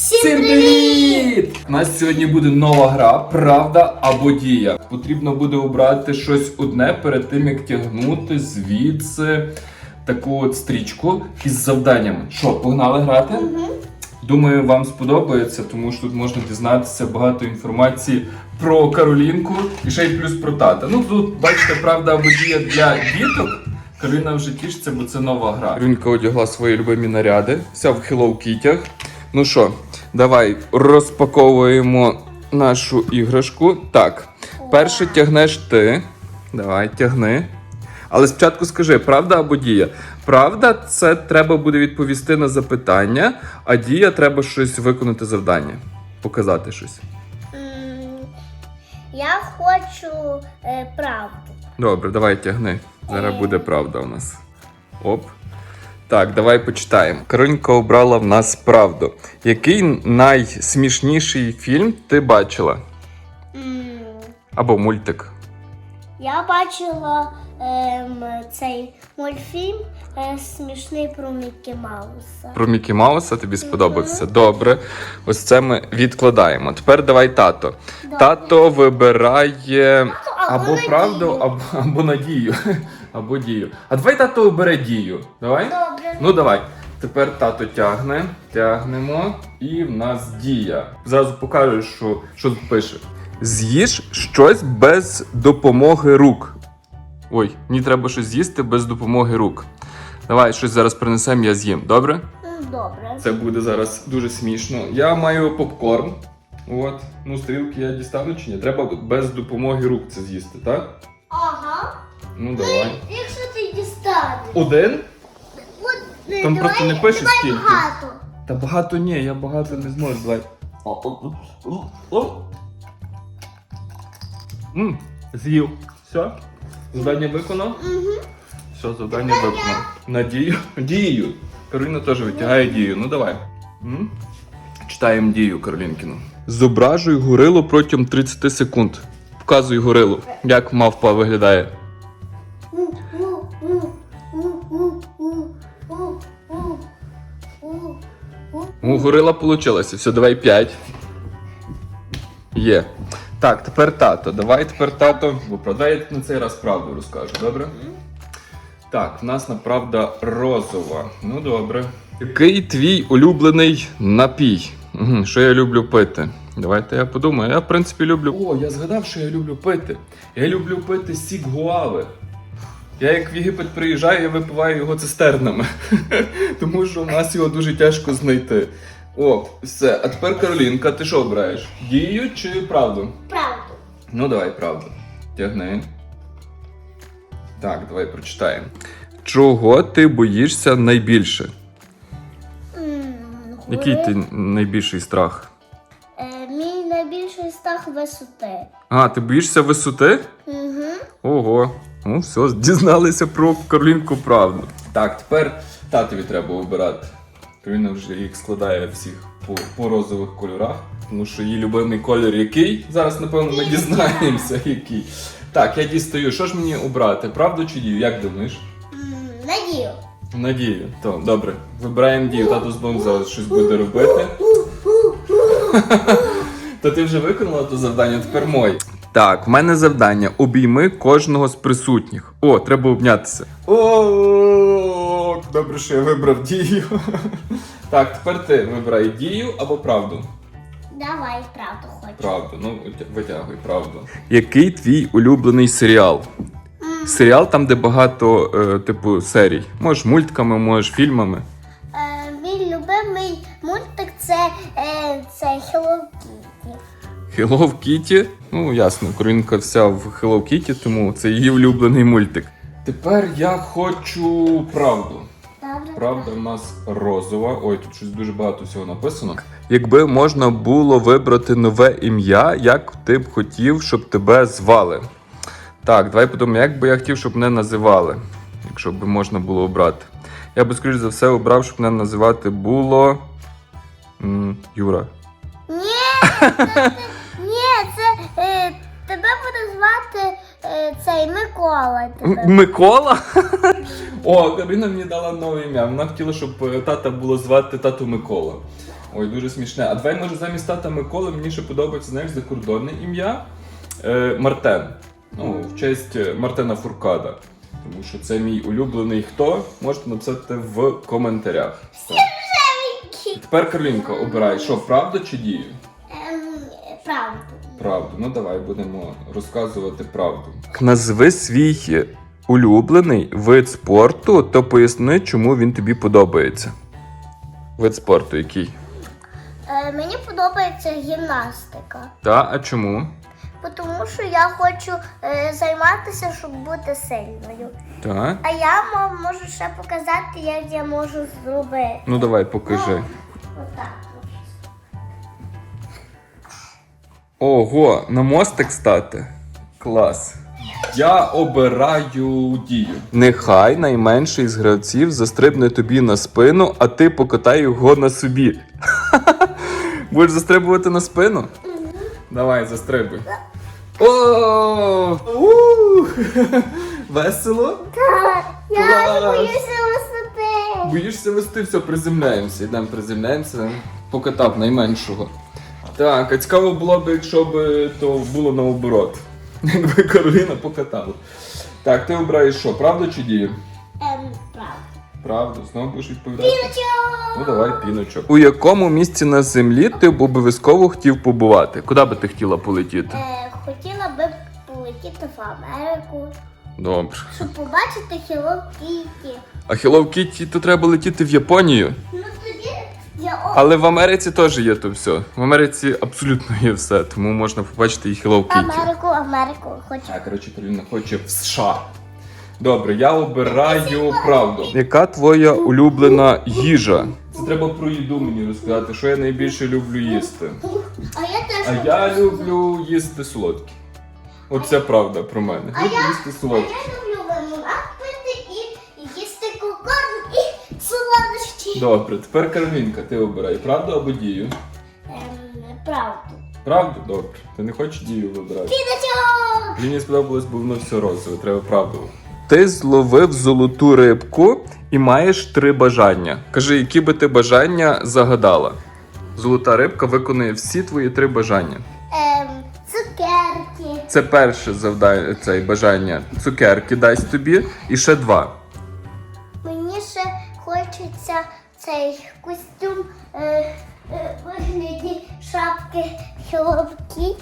Всім привіт! У нас сьогодні буде нова гра Правда або дія. Потрібно буде обрати щось одне перед тим, як тягнути звідси таку от стрічку із завданнями. Що, погнали грати? Думаю, вам сподобається, тому що тут можна дізнатися багато інформації про Каролінку і ще й плюс про тата. Ну тут, бачите, правда або дія для діток. Кароліна вже тішиться, бо це нова гра. Каролінка одягла свої любимі наряди, вся в Hello Kitty. Ну що, давай розпаковуємо нашу іграшку. Так, перше тягнеш ти. Давай, тягни. Але спочатку скажи, правда або дія? Правда, це треба буде відповісти на запитання, а дія треба щось виконати завдання, показати щось. Я хочу е, правду. Добре, давай тягни. Зараз буде правда у нас. Оп. Так, давай почитаємо. Каронька обрала в нас правду. Який найсмішніший фільм ти бачила? Або мультик? Я бачила ем, цей мультфільм е, смішний про Мікі Мауса. Про Мікі Мауса тобі сподобався? Добре. Ось це ми відкладаємо. Тепер давай тато. Добре. Тато вибирає або або правду, або, або надію. Або дію. А давай тато обере дію. Давай? Добре. Ну давай. Тепер тато тягне, тягнемо, і в нас дія. Зразу покажу, що, що тут пише. З'їж щось без допомоги рук. Ой, мені треба щось з'їсти без допомоги рук. Давай щось зараз принесемо, я з'їм, добре? Добре. Це буде зараз дуже смішно. Я маю попкорн. От, ну стрілки я дістану чи ні? Треба без допомоги рук це з'їсти, так? Ага. Ну давай. Якщо ти дістанеш. Один? Е, Там давай- просто не пише давай скільки. багато. Та багато ні, я багато не зможу. Давай. М, З'їв. Все? Завдання виконав? Мгм. Все, завдання виконав. Надію. Дію. Кароліна теж витягає дію. Ну давай. М? Читаємо дію Каролінкіну. Зображуй горилу протягом 30 секунд. Показуй горилу. Як мавпа виглядає. Горила вийшло. Все, давай 5. Є. Так, тепер тато. Давай тепер тато. Виправдай я на цей раз правду розкажу, добре? Так, в нас направда розова. Ну добре. Який твій улюблений напій? Угу, що я люблю пити? Давайте я подумаю. Я, в принципі, люблю. О, я згадав, що я люблю пити. Я люблю пити сік гуави. Я як в Єгипет приїжджаю, я випиваю його цистернами. Тому що в нас його дуже тяжко знайти. О, все. А тепер Каролінка, ти що обираєш? Дію чи правду? Правду. Ну, давай правду. Тягни. Так, давай прочитаємо. Чого ти боїшся найбільше? М, Який ти найбільший страх? Е, Мій найбільший страх висоти. А, ти боїшся висоти? Угу. Ого. Ну, все, дізналися про Каролінку правду. Так, тепер татові треба обирати. Кароліна вже їх складає всіх по, по розових кольорах, тому що її любимий колір який? Зараз, напевно, ми дізнаємося, який. Так, я дістаю. Що ж мені обрати? Правду чи дію? Як думаєш? Надію. Надію. То, добре. Вибираємо дію. Тато знову зараз щось буде робити. То ти вже виконала то завдання, тепер моє. Так, в мене завдання. Обійми кожного з присутніх. О, треба обнятися. О, добре, що я вибрав дію. Так, тепер ти вибирай дію або правду. Давай, правду хочу. Правду, ну витягуй правду. Який твій улюблений серіал? Серіал там, де багато, е, типу, серій. Можеш мультками, можеш фільмами. Е, мій любимий мультик це, е, це Hello Kitty. Hello Kitty. Ну, ясно, Корінка вся в Hello Kitty, тому це її улюблений мультик. Тепер я хочу правду. Правда в нас розова. Ой, тут щось дуже багато всього написано. Якби можна було вибрати нове ім'я, як ти б хотів, щоб тебе звали? Так, давай подумаємо, як би я хотів, щоб мене називали, якщо б можна було обрати. Я би, скоріш за все, обрав, щоб мене називати було. м, Юра. Ні, ні, цей Микола. Тебе. Микола? О, Карина мені дала нове ім'я. Вона хотіла, щоб е, тата було звати тату Микола. Ой, дуже смішне. А давай, може, замість тата Миколи мені ще подобається, знаєш, закордонне ім'я е, Мартен. Ну, в честь е, Мартена Фуркада. Тому що це мій улюблений хто. Можете написати в коментарях. Так. Тепер Карлінка, обирай, що правда чи дію? Ем, правду. Правду. Ну давай будемо розказувати правду. Назви свій улюблений вид спорту та поясни, чому він тобі подобається. Вид спорту який? Е, мені подобається гімнастика. Та, а чому? Тому що я хочу е, займатися, щоб бути сильною. Так. А я мо- можу ще показати, як я можу зробити. Ну давай покажи. Отак. Ого, на мостик стати? Клас. Я обираю дію. Нехай найменший з гравців застрибне тобі на спину, а ти покатай його на собі. Будеш застрибувати на спину? Давай, застрибуй. О! Весело? Я боюся висоти. Боїшся вести, все, приземляємося. Йдемо приземляємося, покатав найменшого. Так, а цікаво було б, якщо б то було наоборот. Якби Кароліна покатала. Так, ти обираєш що, правду чи дію? Ем, правда. Правду, знову будеш відповідати. Піночок! Ну давай, піночок. У якому місці на землі ти б обов'язково хотів побувати? Куди би ти хотіла полетіти? Е, хотіла би полетіти в Америку, Добре. щоб побачити Hello Kitty. А Hello Kitty, то треба летіти в Японію. Ну Але в Америці теж є то все. В Америці абсолютно є все, тому можна побачити і Hello Kitty. Америку, Америку хочу. Так, коротше, Кароліна хоче в США. Добре, я обираю правду. Яка твоя улюблена їжа? Це треба про їду мені розказати, що я найбільше люблю їсти. А я теж А я люблю їсти солодкі. Оце правда про мене. А Люблю їсти А солодкі. Добре, тепер Каролінка, ти обирай правду або дію. Ем, правду. Правду? Добре. Ти не хочеш дію вибирати? Піночок! Мені сподобалось, бо воно все розове, треба правду. Ти зловив золоту рибку і маєш три бажання. Кажи, які би ти бажання загадала. Золота рибка виконує всі твої три бажання. Ем, цукерки. Це перше завдання, це бажання. Цукерки дасть тобі, і ще два. Цей костюм е, е, вигляді шапки Hello Kitty.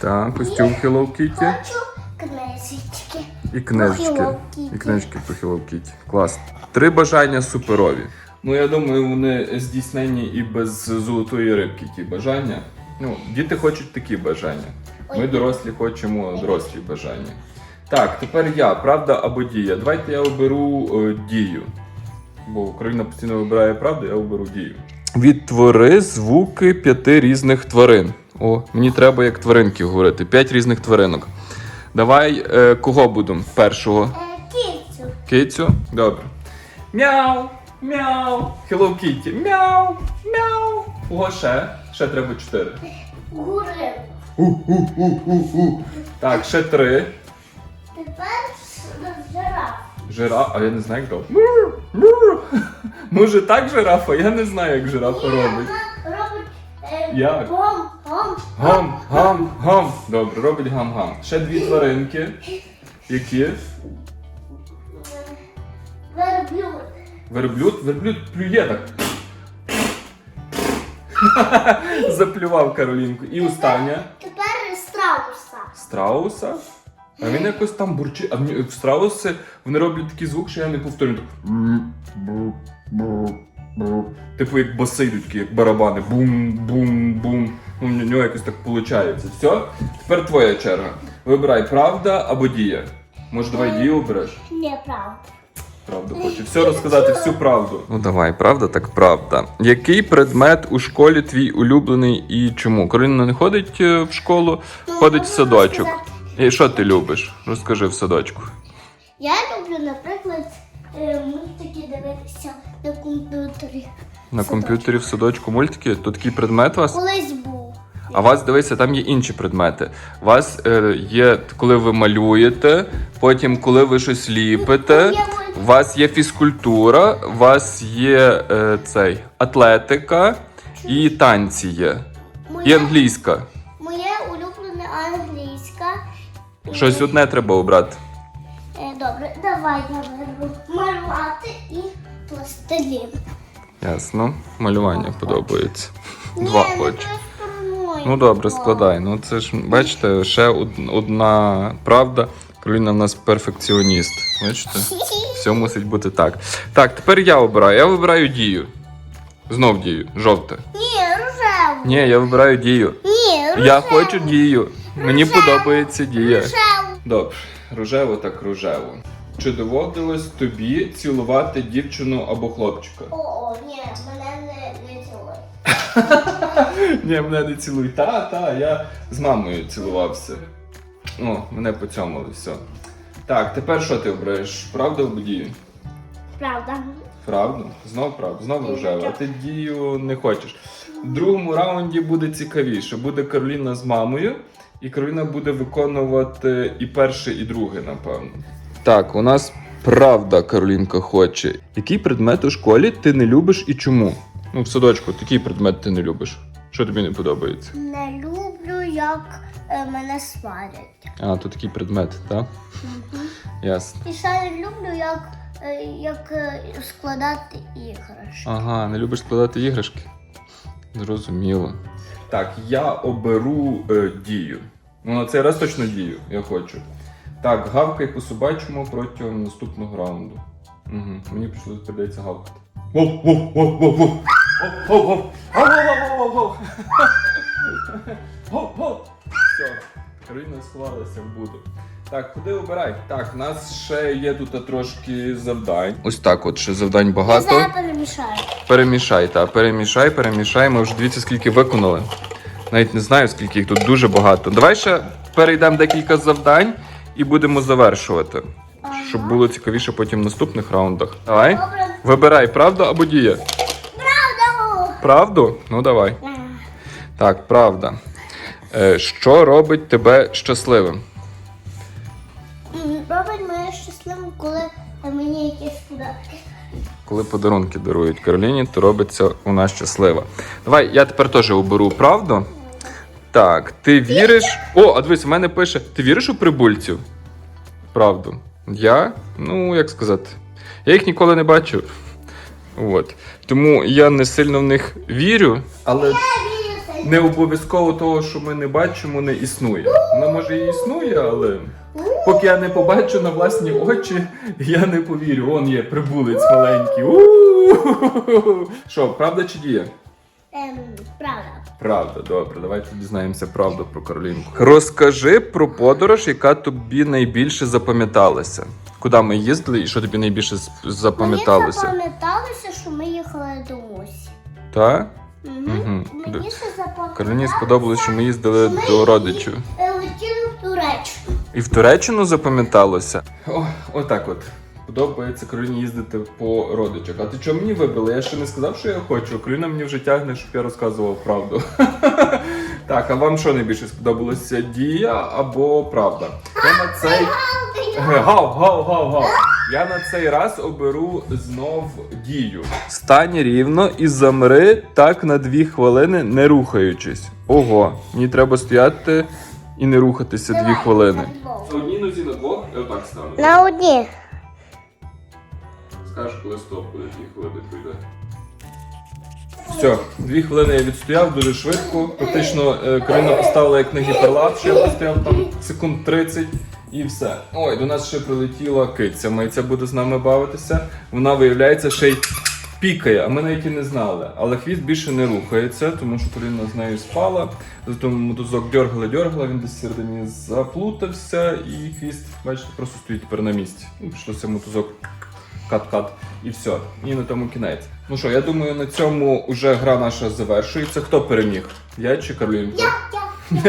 Так, костюм Hello Kitty Хочу книжечки. і книжечки. Hello Kitty. І книжки по Hello Kitty. Клас. Три бажання суперові. Ну я думаю, вони здійснені і без золотої рибки ті бажання. Ну, діти хочуть такі бажання. Ми дорослі хочемо дорослі бажання. Так, тепер я, правда або дія. Давайте я оберу е, дію. Бо Україна постійно вибирає правду, я оберу дію. Відтвори звуки п'яти різних тварин. О, мені треба як тваринки говорити. П'ять різних тваринок. Давай е, кого будемо? Першого. Е, кицю. Кицю? Добре. Мяу, мяу. Hello Kitty. Мяу, мяу. Ого, ще. Ще треба чотири. Гурил. У-у-у-у-у. Так, ще три. Тепер жираф. Жираф, а я не знаю, як то. Може так жирафа? Я не знаю, як жирафа робить. Робить е, Як? гом, гом. Гам, гам, гам. Добре, робить гам-гам. Ще дві тваринки. Які? Верблюд. Верблюд, верблюд плює так. Заплював Каролінку. І остання. Тепер страуса. Страуса. А він якось там бурчить. А в в страуси вони роблять такий звук, що я не повторюю. Типу як баси йдуть, такі, як барабани. Бум, бум, бум. Ну, в нього якось так виходить. Все. Тепер твоя черга. Вибирай правда або дія. Може, давай дію обереш? Неправда. Правду хочу. Все розказати, всю правду. Ну давай, правда, так правда. Який предмет у школі твій улюблений і чому? Кароліна не ходить е, в школу, Ну, ходить в садочок. І що ти любиш? Розкажи в садочку. Я люблю, наприклад, е, мультики дивитися на комп'ютері. На комп'ютері в садочку мультики, то такий предмет у вас. Колись був. А у вас дивися, там є інші предмети. У вас е, є коли ви малюєте, потім коли ви щось ліпите. У вас є фізкультура, у вас є е, цей атлетика І танці є. І англійська. Щось одне треба обрати. Е, Добре, давай я беру малювати і пластилін. Ясно. Малювання подобається. Ні, Два не хочу. Ну добре, складай. Ну це ж, бачите, ще од- одна правда. Кароліна в нас перфекціоніст. Бачите? Все мусить бути так. Так, тепер я обираю. Я вибираю дію. Знов дію. Жовте. Ні, рожеву. Ні, я вибираю дію. Ні, рожеву. Я хочу дію. Мені подобається дія. Добре, рожево так рожево. Чи доводилось тобі цілувати дівчину або хлопчика? О, ні, мене не, не цілуй. Ні, мене не цілуй. Та, та, я з мамою цілувався. О, мене поцьомили, все. Так, тепер що ти обираєш? Правда або дію? Правда. Правду? Знов правду, знов рожево. А ти дію не хочеш. В другому раунді буде цікавіше. Буде Кароліна з мамою, і Кароліна буде виконувати і перше, і друге, напевно. Так, у нас правда Каролінка хоче. Який предмет у школі ти не любиш і чому? Ну, в садочку, який предмет ти не любиш? Що тобі не подобається? Не люблю, як е, мене сварять. А, то такий предмет, так? Ясно. І ще не люблю, як, е, як е, складати іграшки. Ага, не любиш складати іграшки? Зрозуміло. Так, я оберу е, дію. Ну, на цей раз точно дію, я хочу. Так, гавкай по собачому протягом наступного раунду. Угу. Мені прийшлося прийдеться гавкати. Воу, воу, воу, воу, воу. Воу, воу, воу. Воу, воу, воу, воу, воу. Все, Кароліна сховалася в буду. Так, куди обирай? Так, у нас ще є тут трошки завдань. Ось так, от ще завдань багато. зараз перемішаю. Перемішай, так, перемішай, перемішай. Ми вже дивіться, скільки виконали. Навіть не знаю, скільки їх тут дуже багато. Давай ще перейдемо декілька завдань і будемо завершувати. Щоб було цікавіше потім в наступних раундах. Давай. Добре. Вибирай, правда або дія? Правда. Правду? Ну давай. Так, правда. Е, що робить тебе щасливим? Робить мене щасливим, коли мені якісь подарки. Коли подарунки дарують Кароліні, то робиться вона щаслива. Давай, я тепер теж оберу правду. Так, ти віриш. О, а дивись, у мене пише: ти віриш у прибульців? Правду. Я? Ну, як сказати, я їх ніколи не бачив. От. Тому я не сильно в них вірю, але не обов'язково того, що ми не бачимо, не існує. Воно може і існує, але поки я не побачу на власні очі, я не повірю. Он є прибулець маленький. Що, правда чи дія? Ем, правда. Правда, добре, давайте дізнаємося правду про Каролінку. Розкажи про подорож, яка тобі найбільше запам'яталася. Куди ми їздили і що тобі найбільше з- Мені запам'яталося? запам'яталося, що ми їхали до Мусі. Та? Угу. Мені ще запам'яталося. Кароліні сподобалось, що ми їздили ми до родичів. е, Летіли в Туреччину. І в Туреччину запам'яталося? О, отак от. Подобається Кароліні їздити по родичах. А ти чого мені вибрала? Я ще не сказав, що я хочу. Кароліна мені вже тягне, щоб я розказував правду. так, а вам що найбільше сподобалося? Дія або правда? Гав, гав, гав, гав. Я на цей раз оберу знов дію. Стань рівно і замри так на дві хвилини, не рухаючись. Ого, мені треба стояти і не рухатися дві хвилини. На одній нозі на двох, я отак стану. На одні. Скажеш, коли стоп, коли дві хвилини пройде. Все, дві хвилини я відстояв дуже швидко. Практично е, Карина поставила як на гіперлап, що я постояв там секунд 30 і все. Ой, до нас ще прилетіла киця. Майця буде з нами бавитися. Вона виявляється ще й пікає, а ми навіть і не знали. Але хвіст більше не рухається, тому що Карина з нею спала. Зато мотузок дергала, дергала, він десь всередині заплутався, і хвіст, бачите, просто стоїть тепер на місці. Ну, пішлося мотузок кат-кат і все. І на тому кінець. Ну що, я думаю, на цьому вже гра наша завершується. Хто переміг? Я чи Каролінка? Я,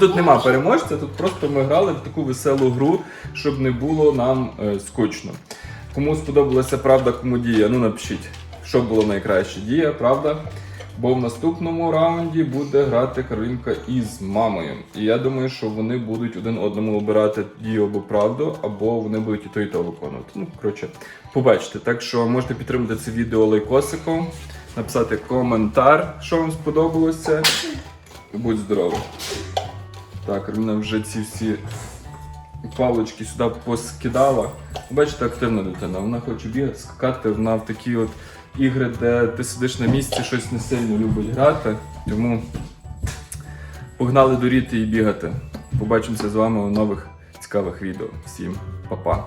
Тут нема переможця, тут просто ми грали в таку веселу гру, щоб не було нам е, скучно. Кому сподобалася правда, кому дія? Ну напишіть, що було найкраще дія, правда? Бо в наступному раунді буде грати Каролінка із мамою. І я думаю, що вони будуть один одному обирати дію або правду, або вони будуть і то, і то виконувати. Ну, коротше, побачите. Так що можете підтримати це відео лайкосиком. написати коментар, що вам сподобалося. Будь здоровий. Так, Арміна вже ці всі палички сюди поскидала. Бачите, активна дитина. Вона хоче бігати, скакати, вона в такі от ігри, де ти сидиш на місці, щось не сильно любить грати. Тому погнали доріти і бігати. Побачимося з вами у нових цікавих відео. Всім па-па!